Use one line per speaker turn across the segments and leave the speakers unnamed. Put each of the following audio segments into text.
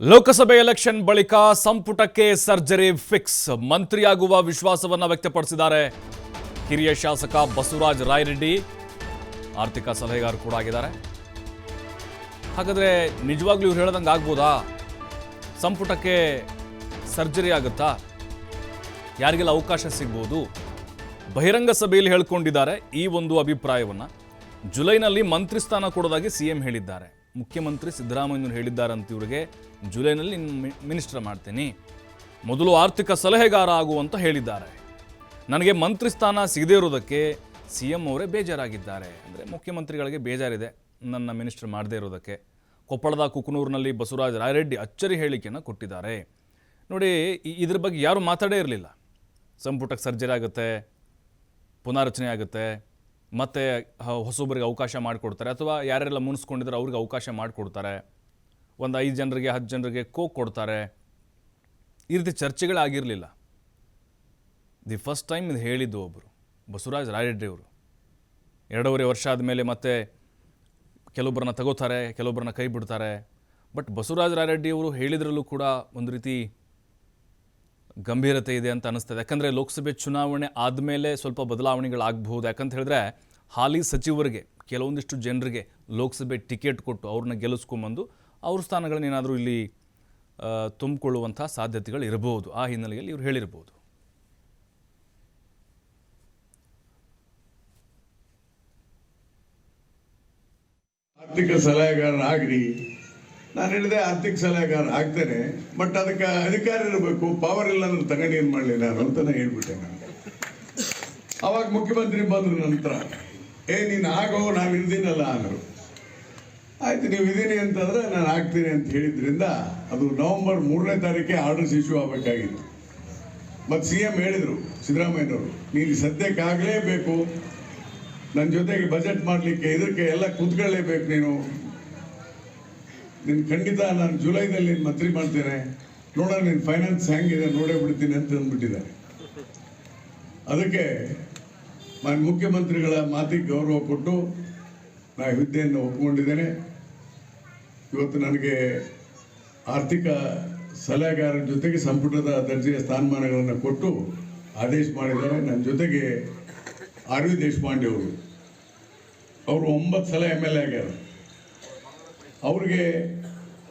ಲೋಕಸಭೆ election ಬಳಿಕ ಸಂಪುಟಕ್ಕೆ surgery fix. ಮಂತ್ರಿಯಾಗುವ ವಿಶ್ವಾಸವನ್ನ ವ್ಯಕ್ತಪಡಿಸಿದ್ದಾರೆ. ಹಿರಿಯ ಶಾಸಕ ಬಸವರಾಜ ರಾಯರೆಡ್ಡಿ ಆರ್ಥಿಕ ಸಲಹೆಗಾರ ಕೂಡ ಆಗಿದ್ದಾರೆ. ಹಾಗಾದ್ರೆ ನಿಜವಾಗ್ಲೂ ಇವ್ರು ಹೇಳ್ದಂಗೆ ಆಗ್ಬೋದಾ? ಸಂಪುಟಕ್ಕೆ ಸರ್ಜರಿ ಆಗುತ್ತಾ? ಯಾರಿಗೆಲ್ಲ ಅವಕಾಶ ಸಿಗ್ಬೋದು? ಬಹಿರಂಗ ಸಭೆಯಲ್ಲಿ ಹೇಳ್ಕೊಂಡಿದ್ದಾರೆ ಈ ಒಂದು ಅಭಿಪ್ರಾಯವನ್ನ. ಜುಲೈನಲ್ಲಿ ಮಂತ್ರಿ ಸ್ಥಾನ ಕೊಡೋದಾಗಿ ಸಿಎಂ ಹೇಳಿದ್ದಾರೆ. ಮುಖ್ಯಮಂತ್ರಿ ಸಿದ್ದರಾಮಯ್ಯನವರು ಹೇಳಿದ್ದಾರೆ ಅಂತ ಇವರಿಗೆ. ಜುಲೈನಲ್ಲಿ ಮಿನಿಸ್ಟರ್ ಮಾಡ್ತೀನಿ. ಮೊದಲು ಆರ್ಥಿಕ ಸಲಹೆಗಾರ ಆಗುವಂತ ಹೇಳಿದ್ದಾರೆ. ನನಗೆ ಮಂತ್ರಿ ಸ್ಥಾನ ಸಿಗದೇ ಇರೋದಕ್ಕೆ ಸಿ ಎಂ ಅವರೇ ಬೇಜಾರಾಗಿದ್ದಾರೆ. ಅಂದರೆ ಮುಖ್ಯಮಂತ್ರಿಗಳಿಗೆ ಬೇಜಾರಿದೆ ನನ್ನ ಮಿನಿಸ್ಟರ್ ಮಾಡದೇ ಇರೋದಕ್ಕೆ. ಕೊಪ್ಪಳದ ಕುಕನೂರಿನಲ್ಲಿ ಬಸವರಾಜ ರಾಯರೆಡ್ಡಿ ಅಚ್ಚರಿ ಹೇಳಿಕೆಯನ್ನು ಕೊಟ್ಟಿದ್ದಾರೆ. ನೋಡಿ ಇದ್ರ ಬಗ್ಗೆ ಯಾರು ಮಾತಾಡೇ ಇರಲಿಲ್ಲ. ಸಂಪುಟಕ್ಕೆ ಸರ್ಜರಿ ಆಗುತ್ತೆ, ಪುನಾರಚನೆ ಆಗುತ್ತೆ ಮತ್ತೆ ಹೊಸೊಬ್ಬರಿಗೆ ಅವಕಾಶ ಮಾಡಿಕೊಡ್ತಾರೆ ಅಥವಾ ಯಾರೆಲ್ಲ ಮುನಿಸ್ಕೊಂಡಿದ್ರೆ ಅವ್ರಿಗೆ ಅವಕಾಶ ಮಾಡಿಕೊಡ್ತಾರೆ. ಒಂದು ಐದು ಜನರಿಗೆ ಹತ್ತು ಜನರಿಗೆ ಕೋಕ್ ಕೊಡ್ತಾರೆ. ಈ ರೀತಿ ಚರ್ಚೆಗಳಾಗಿರಲಿಲ್ಲ. ದಿ ಫಸ್ಟ್ ಟೈಮ್ ಇದು ಹೇಳಿದ್ದು ಒಬ್ಬರು ಬಸವರಾಜ್ ರಾಯರೆಡ್ಡಿ ಅವರು. ಎರಡೂವರೆ ವರ್ಷ ಆದಮೇಲೆ ಮತ್ತೆ ಕೆಲವೊಬ್ಬರನ್ನ ತಗೋತಾರೆ, ಕೆಲವೊಬ್ಬರನ್ನ ಕೈ ಬಿಡ್ತಾರೆ. ಬಟ್ ಬಸವರಾಜ ರಾಯರೆಡ್ಡಿ ಅವರು ಹೇಳಿದ್ರಲ್ಲೂ ಕೂಡ ಒಂದು ರೀತಿ ಗಂಭೀರತೆ ಇದೆ ಅಂತ ಅನಿಸ್ತದೆ ಯಾಕಂದರೆ ಲೋಕಸಭೆ ಚುನಾವಣೆ ಆದಮೇಲೆ ಸ್ವಲ್ಪ ಬದಲಾವಣೆಗಳಾಗಬಹುದು. ಯಾಕಂತ ಹೇಳಿದ್ರೆ ಹಾಲಿ ಸಚಿವರಿಗೆ, ಕೆಲವೊಂದಿಷ್ಟು ಜನರಿಗೆ ಲೋಕಸಭೆ ಟಿಕೆಟ್ ಕೊಟ್ಟು ಅವ್ರನ್ನ ಗೆಲ್ಲಿಸ್ಕೊಂಬಂದು ಅವ್ರ ಸ್ಥಾನಗಳನ್ನ ಏನಾದರೂ ಇಲ್ಲಿ ತುಂಬಿಕೊಳ್ಳುವಂಥ ಸಾಧ್ಯತೆಗಳು ಇರಬಹುದು. ಆ ಹಿನ್ನೆಲೆಯಲ್ಲಿ ಇವರು ಹೇಳಿರ್ಬೋದು.
ಆರ್ಥಿಕ ಸಲಹೆಗಾರ ಆಗ್ರಿ ನಾನು ಹೇಳಿದೆ ಆರ್ಥಿಕ ಸಲಹೆಗಾರ ಆಗ್ತೇನೆ ಬಟ್ ಅದಕ್ಕೆ ಅಧಿಕಾರ ಇರಬೇಕು ಪವರ್ ಇಲ್ಲ ಅಂದ್ರೆ ತಗೊಂಡು ಏನು ಮಾಡಲಿ ನಾನು ಅಂತ ನಾನು ಹೇಳ್ಬಿಟ್ಟೆ ನಾನು. ಅವಾಗ ಮುಖ್ಯಮಂತ್ರಿ ಬಂದರು ನಂತರ, ಏ, ನೀನು ಆಗೋ, ನಾನು ಇದ್ದೀನಲ್ಲ ಅಂದರು. ಆಯ್ತು, ನೀವು ಇದ್ದೀನಿ ಅಂತಂದ್ರೆ ನಾನು ಆಗ್ತೀನಿ ಅಂತ ಹೇಳಿದ್ರಿಂದ ಅದು ನವೆಂಬರ್ ಮೂರನೇ ತಾರೀಕೆ ಆರ್ಡರ್ಸ್ ಇಶ್ಯೂ ಆಗಬೇಕಾಗಿತ್ತು. ಮತ್ತು ಸಿ ಎಂ ಹೇಳಿದರು, ಸಿದ್ದರಾಮಯ್ಯನವರು, ನೀನು ಸದ್ಯಕ್ಕೆ ಆಗಲೇಬೇಕು ನನ್ನ ಜೊತೆಗೆ ಬಜೆಟ್ ಮಾಡಲಿಕ್ಕೆ, ಇದಕ್ಕೆ ಎಲ್ಲ ಕೂತ್ಕೊಳ್ಳೇಬೇಕು ನೀನು. ನಿನ್ ಖಂಡಿತ ನಾನು ಜುಲೈದಲ್ಲಿ ನೀನು ಮಂತ್ರಿ ಮಾಡ್ತೇನೆ. ನೋಡೋಣ ನಿನ್ನ ಫೈನಾನ್ಸ್ ಹೆಂಗಿದೆ, ನೋಡೇ ಬಿಡ್ತೀನಿ ಅಂತ ಅಂದ್ಬಿಟ್ಟಿದ್ದಾರೆ. ಅದಕ್ಕೆ ನಾನು ಮುಖ್ಯಮಂತ್ರಿಗಳ ಮಾತಿಗೆ ಗೌರವ ಕೊಟ್ಟು ನಾ ಹುದ್ದೆಯನ್ನು ಒಪ್ಪಿಕೊಂಡಿದ್ದೇನೆ ಇವತ್ತು ನನಗೆ ಆರ್ಥಿಕ ಸಲಹೆಗಾರರ ಜೊತೆಗೆ ಸಂಪುಟದ ದರ್ಜೆಯ ಸ್ಥಾನಮಾನಗಳನ್ನು ಕೊಟ್ಟು ಆದೇಶ ಮಾಡಿದ್ದಾರೆ. ನನ್ನ ಜೊತೆಗೆ ಆರ್ ವಿ ದೇಶಪಾಂಡೆ ಅವರು. ಅವರು ಒಂಬತ್ತು ಸಲ ಎಂ ಎಲ್ ಎ ಆಗ್ಯಾರ. ಅವ್ರಿಗೆ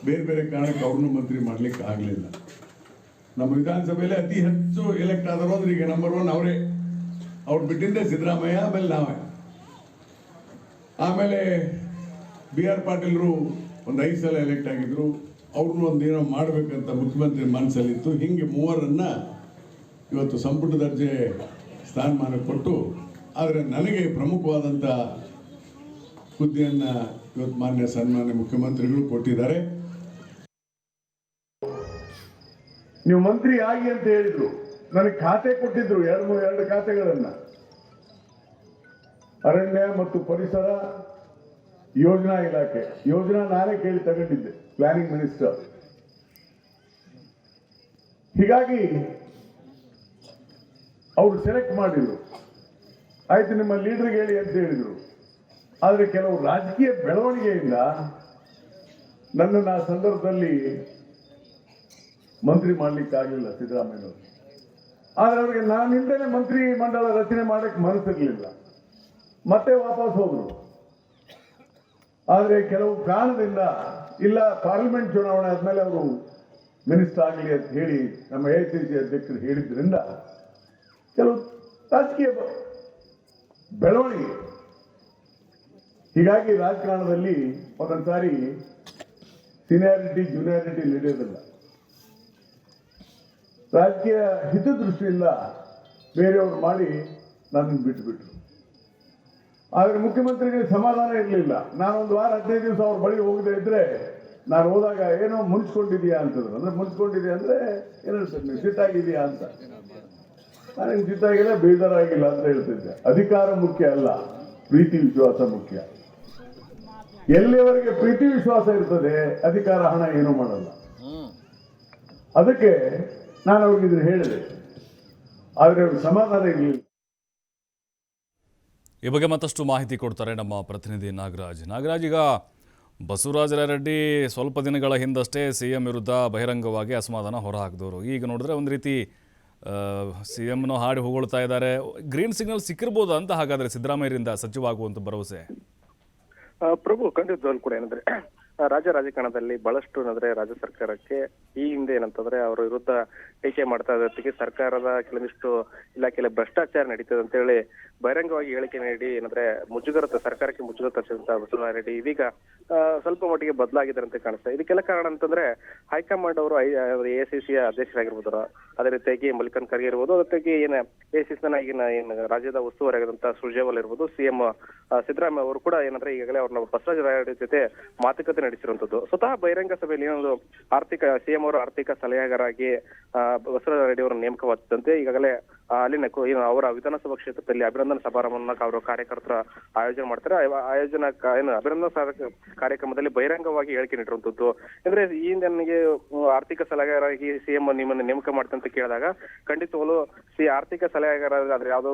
ಬೇರೆ ಬೇರೆ ಕಾರಣಕ್ಕೆ ಅವ್ರನ್ನೂ ಮಂತ್ರಿ ಮಾಡ್ಲಿಕ್ಕೆ ಆಗಲಿಲ್ಲ. ನಮ್ಮ ವಿಧಾನಸಭೆಯಲ್ಲಿ ಅತಿ ಹೆಚ್ಚು ಎಲೆಕ್ಟ್ ಆದರೂ ಅಂದ್ರೆ ಈಗ ನಂಬರ್ ಒನ್ ಅವರೇ. ಅವ್ರು ಬಿಟ್ಟಿದ್ದೆ ಸಿದ್ದರಾಮಯ್ಯ, ಆಮೇಲೆ ನಾವೇ. ಆಮೇಲೆ ಬಿ ಆರ್ ಪಾಟೀಲ್ರು ಒಂದು ಐದು ಸಲ ಎಲೆಕ್ಟ್ ಆಗಿದ್ರು. ಅವ್ರನ್ನೂ ಒಂದೇನೋ ಮಾಡಬೇಕಂತ ಮುಖ್ಯಮಂತ್ರಿ ಮನಸ್ಸಲ್ಲಿತ್ತು ಹಿಂಗೆ ಮೂವರನ್ನ ಇವತ್ತು ಸಂಪುಟ ದರ್ಜೆ ಸ್ಥಾನಮಾನ ಕೊಟ್ಟು, ಆದರೆ ನನಗೆ ಪ್ರಮುಖವಾದಂಥ ಹುದ್ದೆಯನ್ನ ಇವತ್ತು ಮಾನ್ಯ ಸನ್ಮಾನ್ಯ ಮುಖ್ಯಮಂತ್ರಿಗಳು ಕೊಟ್ಟಿದ್ದಾರೆ.
ನೀವು ಮಂತ್ರಿ ಆಗಿ ಅಂತ ಹೇಳಿದ್ರು. ನನಗೆ ಖಾತೆ ಕೊಟ್ಟಿದ್ರು ಎರಡು ಎರಡು ಖಾತೆಗಳನ್ನ. ಅರಣ್ಯ ಮತ್ತು ಪರಿಸರ ಯೋಜನಾ ಇಲಾಖೆ. ಯೋಜನಾ ನಾನೇ ಕೇಳಿ ತಗೊಂಡಿದ್ದೆ ಪ್ಲಾನಿಂಗ್ ಮಿನಿಸ್ಟರ್ ಹೀಗಾಗಿ ಅವರು ಸೆಲೆಕ್ಟ್ ಮಾಡಿದ್ರು. ಆಯ್ತು, ನಿಮ್ಮ ಲೀಡರ್ಗೆ ಹೇಳಿ ಅಂತ ಹೇಳಿದ್ರು. ಆದರೆ ಕೆಲವು ರಾಜಕೀಯ ಬೆಳವಣಿಗೆಯಿಂದ ನನ್ನನ್ನು ಆ ಸಂದರ್ಭದಲ್ಲಿ ಮಂತ್ರಿ ಮಾಡ್ಲಿಕ್ಕೆ ಆಗಲಿಲ್ಲ ಸಿದ್ದರಾಮಯ್ಯನವರು. ಆದರೆ ಅವರಿಗೆ ನಾನಿಂದಲೇ ಮಂತ್ರಿ ಮಂಡಲ ರಚನೆ ಮಾಡಕ್ಕೆ ಮನಸ್ಸಿರಲಿಲ್ಲ. ಮತ್ತೆ ವಾಪಸ್ ಹೋದರು. ಆದರೆ ಕೆಲವು ಕಾರಣದಿಂದ ಇಲ್ಲ, ಪಾರ್ಲಿಮೆಂಟ್ ಚುನಾವಣೆ ಆದಮೇಲೆ ಅವರು ಮಿನಿಸ್ಟರ್ ಆಗಲಿ ಅಂತ ಹೇಳಿ ನಮ್ಮ ಎ ಸಿ ಸಿ ಅಧ್ಯಕ್ಷರು ಹೇಳಿದ್ರಿಂದ ಕೆಲವು ರಾಜಕೀಯ ಬೆಳವಣಿಗೆ ಹೀಗಾಗಿ ರಾಜಕಾರಣದಲ್ಲಿ ಒಂದೊಂದು ಸಾರಿ ಸೀನಿಯಾರಿಟಿ ಜೂನಿಯಾರಿಟಿ ನಡೆಯೋದಿಲ್ಲ. ರಾಜಕೀಯ ಹಿತದೃಷ್ಟಿಯಿಂದ ಬೇರೆಯವರು ಮಾಡಿ ನನ್ನನ್ನು ಬಿಟ್ಟುಬಿಟ್ರು ಆದರೆ ಮುಖ್ಯಮಂತ್ರಿಗಳಿಗೆ ಸಮಾಧಾನ ಇರಲಿಲ್ಲ. ನಾನು ಒಂದು ವಾರ ಹದಿನೈದು ದಿವಸ ಅವ್ರ ಬಳಿ ಹೋಗದೆ ಇದ್ರೆ ನಾನು ಹೋದಾಗ ಏನೋ ಮುಂಚ್ಕೊಂಡಿದೀಯಾ ಅಂತಂದ್ರು. ಅಂದ್ರೆ ಮುನ್ಸ್ಕೊಂಡಿದ್ಯಾ ಅಂದ್ರೆ ಏನೋ ಸಿಟ್ಟಾಗಿದೆಯಾ ಅಂತ. ನನಗೆ ಸಿಟ್ಟಾಗಿಲ್ಲ, ಬೇಜಾರಾಗಿಲ್ಲ ಅಂತ ಹೇಳ್ತಿದ್ದೆ. ಅಧಿಕಾರ ಮುಖ್ಯ ಅಲ್ಲ, ಪ್ರೀತಿ, ವಿಶ್ವಾಸ ಮುಖ್ಯ. ಎಲ್ಲಿವರೆಗೆ ಪ್ರೀತಿ ವಿಶ್ವಾಸ ಇರ್ತದೆ, ಅಧಿಕಾರ, ಹಣ ಏನು ಮಾಡಲ್ಲ. ಅದಕ್ಕೆ ನಾನು ಅವ್ರಿಗೆ ಇದನ್ನು ಹೇಳಿದೆ. ಆದರೆ ಅವ್ರಿಗೆ ಸಮಾಧಾನ ಇರಲಿಲ್ಲ.
ಈ ಬಗ್ಗೆ ಮತ್ತಷ್ಟು ಮಾಹಿತಿ ಕೊಡ್ತಾರೆ ನಮ್ಮ ಪ್ರತಿನಿಧಿ ನಾಗರಾಜ್. ನಾಗರಾಜ್, ಈಗ ಬಸವರಾಜ ರೆಡ್ಡಿ ಸ್ವಲ್ಪ ದಿನಗಳ ಹಿಂದಷ್ಟೇ ಸಿ ಎಂ ವಿರುದ್ಧ ಬಹಿರಂಗವಾಗಿ ಅಸಮಾಧಾನ ಹೊರಹಾಕಿದವರು. ಈಗ ನೋಡಿದ್ರೆ ಒಂದು ರೀತಿ ಸಿ ಎಮ್ನ ಹಾಡಿ ಹೊಗಳ್ತಾ ಇದ್ದಾರೆ. ಗ್ರೀನ್ ಸಿಗ್ನಲ್ ಸಿಕ್ಕಿರ್ಬೋದಾ ಅಂತ ಹಾಗಾದರೆ ಸಿದ್ದರಾಮಯ್ಯರಿಂದ ಸಚಿವ ಆಗುವಂಥ ಭರವಸೆ?
ಪ್ರಭು ಖಂಡಿತವಾಗ್ಲೂ ಕೂಡ ಏನಂದ್ರೆ ರಾಜ್ಯ ರಾಜಕಾರಣದಲ್ಲಿ ಬಹಳಷ್ಟು ಏನಂದ್ರೆ ರಾಜ್ಯ ಸರ್ಕಾರಕ್ಕೆ ಈ ಹಿಂದೆ ಏನಂತಂದ್ರೆ, ಅವರ ವಿರುದ್ಧ ಟೀಕೆ ಮಾಡ್ತಾ ಇದ್ದಕ್ಕೆ ಸರ್ಕಾರದ ಕೆಲವಿಷ್ಟು ಇಲಾಖೆಯಲ್ಲಿ ಭ್ರಷ್ಟಾಚಾರ ನಡೀತದೆ ಅಂತ ಹೇಳಿ ಬಹಿರಂಗವಾಗಿ ಹೇಳಿಕೆ ನೀಡಿ, ಏನಂದ್ರೆ ಮುಜುಗರ ಸರ್ಕಾರಕ್ಕೆ ಮುಜುಗರ ತರಿಸಿದಂತ ಬಸವರಾಜ ರೆಡ್ಡಿ ಇದೀಗ ಸ್ವಲ್ಪ ಮಟ್ಟಿಗೆ ಬದಲಾಗಿದ್ದಾರೆ ಅಂತ ಕಾಣಿಸ್ತಾ ಇದಕ್ಕೆಲ್ಲ ಕಾರಣ ಅಂತಂದ್ರೆ ಹೈಕಮಾಂಡ್ ಅವರು ಎ ಸಿ ಸಿ ಅಧ್ಯಕ್ಷರಾಗಿರ್ಬೋದು. ಅದೇ ರೀತಿಯಾಗಿ ಮಲ್ಲಿಕಾರ್ಜುನ್ ಖರ್ಗೆ ಇರ್ಬೋದು. ಅದೇ ರೀತಿಯಾಗಿ ಏನ ಎ ಸಿ ಈಗಿನ ಏನ್ ರಾಜ್ಯದ ಉಸ್ತುವಾರಿಯಾದಂತಹ ಸುರ್ಜೇವಾಲ್ ಇರ್ಬೋದು. ಸಿಎಂ ಸಿದ್ದರಾಮಯ್ಯ ಅವರು ಕೂಡ ಏನಂದ್ರೆ ಈಗಾಗಲೇ ಅವ್ರನ್ನ ಬಸವರಾಜ ರಾಯರ ಜೊತೆ ಮಾತುಕತೆ ನಡೆಸಿರುವಂತದ್ದು. ಸ್ವತಃ ಬಹಿರಂಗ ಸಭೆಯಲ್ಲಿ ಏನೊಂದು ಆರ್ಥಿಕ ಸಿಎಂ ಅವರು ಆರ್ಥಿಕ ಸಲಹೆಗಾರಾಗಿ ಬಸವರಾಜ ರೆಡ್ಡಿ ಅವರ ನೇಮಕವಾದಂತೆ ಈಗಾಗಲೇ ಅಲ್ಲಿನ ಅವರ ವಿಧಾನಸಭಾ ಕ್ಷೇತ್ರದಲ್ಲಿ ಅಭಿನಂದನ ಸಮಾರಂಭವನ್ನ ಅವರು ಕಾರ್ಯಕರ್ತರ ಆಯೋಜನೆ ಮಾಡ್ತಾರೆ. ಆಯೋಜನಾ ಏನು ಅಭಿನಂದನಾ ಕಾರ್ಯಕ್ರಮದಲ್ಲಿ ಬಹಿರಂಗವಾಗಿ ಹೇಳಿಕೆ ನೀಡಿರುವಂತದ್ದು. ಅಂದ್ರೆ ಈ ನನಗೆ ಆರ್ಥಿಕ ಸಲಹೆಗಾರಾಗಿ ಸಿಎಂ ನಿಮ್ಮನ್ನ ನೇಮಕ ಮಾಡ್ತಂತ ಅಂತ ಕೇಳಿದಾಗ ಖಂಡಿತವಾಗ್ಲು ಸಿ ಆರ್ಥಿಕ ಸಲಹೆಗಾರ ಅದ್ರ ಯಾವ್ದು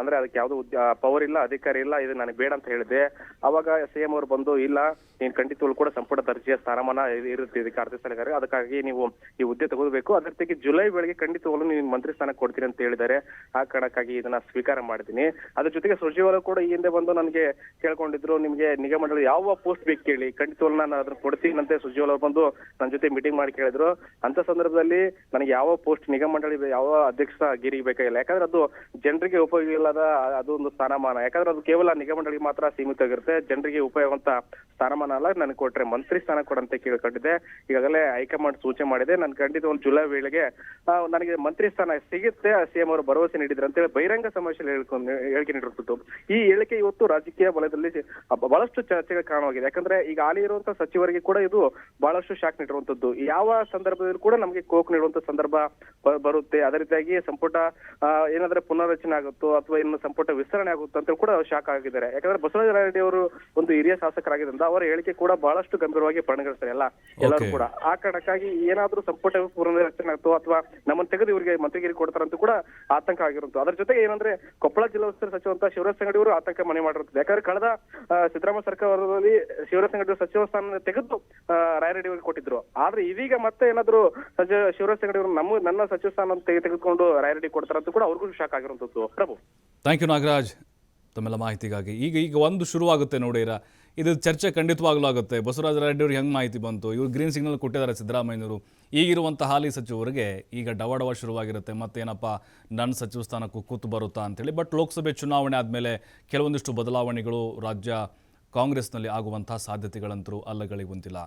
ಅಂದ್ರೆ ಅದಕ್ಕೆ ಯಾವ್ದು ಪವರ್ ಇಲ್ಲ, ಅಧಿಕಾರ ಇಲ್ಲ, ಇದು ನನಗೆ ಬೇಡ ಅಂತ ಹೇಳಿದೆ ಅವಾಗ ಸಿಎಂ ಅವರು ಬಂದು, ಇಲ್ಲ, ನೀನ್ ಖಂಡಿತವಾಗ್ಲು ಕೂಡ ಸಂಪುಟ ದರ್ಜೆಯ ಸ್ಥಾನಮಾನ ಇರುತ್ತೆ ಇದಕ್ಕೆ ಆರ್ಥಿಕ ಸಲಹೆಗಾರ. ಅದಕ್ಕಾಗಿ ನೀವು ಈ ಹುದ್ದೆ ತಗೋಬೇಕು. ಅದ್ರ ಜೊತೆಗೆ ಜುಲೈ ವೇಳೆಗೆ ಖಂಡಿತವಾಗ್ಲು ನೀವು ಮಂತ್ರಿ ಸ್ಥಾನ ಕೊಡ್ತೀನಿ ಅಂತ ಹೇಳಿದ್ದಾರೆ. ಆ ಕಾರಣಕ್ಕಾಗಿ ಇದನ್ನ ಸ್ವೀಕಾರ ಮಾಡ್ತೀನಿ ಅದ್ರ ಜೊತೆಗೆ ಸುರ್ಜೇವಾಲ ಕೂಡ ಈ ಹಿಂದೆ ಬಂದು ನನಗೆ ಕೇಳ್ಕೊಂಡಿದ್ರು, ನಿಮ್ಗೆ ಮಂಡಳಿ ಯಾವ ಪೋಸ್ಟ್ ಬೇಕು ಕೇಳಿ? ಖಂಡಿತ ನಾನು ಅದನ್ನ ಕೊಡ್ತೀನಂತೆ. ಸುರ್ಜೇವಾಲ ಅವರು ಬಂದು ನನ್ನ ಜೊತೆ ಮೀಟಿಂಗ್ ಮಾಡಿ ಕೇಳಿದ್ರು. ಅಂತ ಸಂದರ್ಭದಲ್ಲಿ ನನಗೆ ಯಾವ ಪೋಸ್ಟ್ ನಿಗಮ ಮಂಡಳಿ ಯಾವ ಅಧ್ಯಕ್ಷ ಗಿರಿ ಬೇಕಾಗಿಲ್ಲ ಯಾಕಂದ್ರೆ ಅದು ಜನರಿಗೆ ಉಪಯೋಗ ಇಲ್ಲದ ಅದು ಒಂದು ಸ್ಥಾನಮಾನ. ಯಾಕಂದ್ರೆ ಅದು ಕೇವಲ ನಿಗಮ ಮಂಡಳಿಗೆ ಮಾತ್ರ ಸೀಮಿತವಾಗಿರುತ್ತೆ ಜನರಿಗೆ ಉಪಯೋಗವಂತ ಸ್ಥಾನಮಾನ ಅಲ್ಲ, ನನಗೆ ಕೊಟ್ರೆ ಮಂತ್ರಿ ಸ್ಥಾನ ಕೊಡಂತೆ ಕೇಳ್ಕೊಂಡಿದ್ದೆ. ಈಗಾಗಲೇ ಹೈಕಮಾಂಡ್ ಸೂಚನೆ ಮಾಡಿದೆ. ನಾನು ಖಂಡಿತ ಒಂದು ಜುಲೈ ವೇಳೆಗೆ ನನಗೆ ಮಂತ್ರಿ ಸ್ಥಾನ ಸಿಗುತ್ತೆ. ಸಿಎಂ ಅವರು ಭರವಸೆ ನೀಡಿದ್ರು ಅಂತೇಳಿ ಬಹಿರಂಗ ಸಮಾವೇಶದಲ್ಲಿ ಹೇಳ್ಕೊಂಡು ಹೇಳಿಕೆ ನೀಡಿರ್ಬಿಟ್ಟು ಈ ಹೇಳಿಕೆ ಇವತ್ತು ರಾಜಕೀಯ ವಲಯದಲ್ಲಿ ಬಹಳಷ್ಟು ಚರ್ಚೆಗೆ ಕಾರಣವಾಗಿದೆ. ಯಾಕಂದ್ರೆ ಈಗ ಹಾಲಿ ಇರುವಂತಹ ಸಚಿವರಿಗೆ ಕೂಡ ಇದು ಬಹಳಷ್ಟು ಶಾಕ್ ನೀಡಿರುವಂತದ್ದು. ಯಾವ ಸಂದರ್ಭದಲ್ಲಿ ಕೂಡ ನಮಗೆ ಕೋಕ್ ನೀಡುವಂತ ಸಂದರ್ಭ ಬರುತ್ತೆ. ಅದೇ ರೀತಿಯಾಗಿ ಸಂಪುಟ ಏನಾದ್ರೆ ಪುನರ್ರಚನೆ ಆಗುತ್ತೋ ಅಥವಾ ಇನ್ನು ಸಂಪುಟ ವಿಸ್ತರಣೆ ಆಗುತ್ತೋ ಅಂತ ಕೂಡ ಶಾಕ್ ಆಗಿದ್ದಾರೆ. ಯಾಕಂದ್ರೆ ಬಸವರಾಜ ರೆಡ್ಡಿ ಅವರು ಒಂದು ಹಿರಿಯ ಶಾಸಕರಾಗಿದ್ದರಿಂದ ಅವರ ಹೇಳಿಕೆ ಕೂಡ ಬಹಳಷ್ಟು ಗಂಭೀರವಾಗಿ ಪರಿಗಣಿಸ್ತಾರೆ ಎಲ್ಲ ಎಲ್ಲರೂ ಕೂಡ. ಆ ಕಾರಣಕ್ಕಾಗಿ ಏನಾದ್ರೂ ಸಂಪುಟ ಪುನರ್ರಚನೆ ಆಗ್ತೋ ಅಥವಾ ನಮ್ಮನ್ನು ತೆಗೆದು ಇವರಿಗೆ ಮಂತ್ರಿಗಿರಿ ಕೊಡ್ತಾರಂತೂ ಕೂಡ ಆತಂಕ ಆಗಿರುತ್ತದೆ ಅದರ ಜೊತೆಗೆ ಏನಂದ್ರೆ, ಕೊಪ್ಪಳ ಜಿಲ್ಲಾ ಉಸ್ತುವಾರಿ ಸಚಿವ ಅಂತ ಶಿವರಾಜ್ ಸಂಗಡಿ ಅವರು ಆತಂಕ ಮನೆ ಮಾಡಿರುತ್ತದೆ ಯಾಕಂದ್ರೆ ಕಳೆದ ಸಿದ್ದರಾಮಯ್ಯ ಸರ್ಕಾರದಲ್ಲಿ ಶಿವರಾಜ್ ಸಂಗಡಿ ಅವರು ಸಚಿವ ಸ್ಥಾನ ತೆಗೆದು ರಾಯರೆಡ್ಡಿ ಅವರಿಗೆ ಕೊಟ್ಟಿದ್ರು. ಆದ್ರೆ ಇದೀಗ ಮತ್ತೆ ಏನಾದ್ರು ಸಚಿವ, ಶಿವರಾಜ್ ಸಂಗಡಿ ಅವರು ನಮ್ಮ, ನನ್ನ ಸಚಿವ ಸ್ಥಾನ ತೆಗೆ- ತೆಗೆದುಕೊಂಡು ರಾಯರೆಡ್ಡಿ ಕೊಡ್ತಾರಂತ ಕೂಡ ಅವ್ರಿಗೂ ಶಾಕ್ ಆಗಿರುವಂತದ್ದು ಪ್ರಭು.
Thank you Nagaraj. ತಮ್ಮೆಲ್ಲ ಮಾಹಿತಿಗಾಗಿ. ಈಗ ಈಗ ಒಂದು ಶುರುವಾಗುತ್ತೆ ನೋಡಿರ ಇದು ಚರ್ಚೆ ಖಂಡಿತವಾಗಲೂ ಆಗುತ್ತೆ. ಬಸವರಾಜ ರೆಡ್ಡಿ ಅವ್ರಿಗೆ ಹೆಂಗೆ ಮಾಹಿತಿ ಬಂತು? ಇವರು ಗ್ರೀನ್ ಸಿಗ್ನಲ್ ಕೊಟ್ಟಿದ್ದಾರೆ ಸಿದ್ದರಾಮಯ್ಯನವರು. ಈಗಿರುವಂಥ ಹಾಲಿ ಸಚಿವರಿಗೆ ಈಗ ಡವ ಡವ ಶುರುವಾಗಿರುತ್ತೆ. ಮತ್ತೇನಪ್ಪ? ನನ್ನ ಸಚಿವ ಸ್ಥಾನಕ್ಕೂ ಕೂತು ಬರುತ್ತಾ ಅಂತೇಳಿ. ಬಟ್ ಲೋಕಸಭೆ ಚುನಾವಣೆ ಆದಮೇಲೆ ಕೆಲವೊಂದಿಷ್ಟು ಬದಲಾವಣೆಗಳು ರಾಜ್ಯ ಕಾಂಗ್ರೆಸ್ನಲ್ಲಿ ಆಗುವಂಥ ಸಾಧ್ಯತೆಗಳಂತರೂ ಅಲ್ಲಗಳಿಗುವಂತಿಲ್ಲ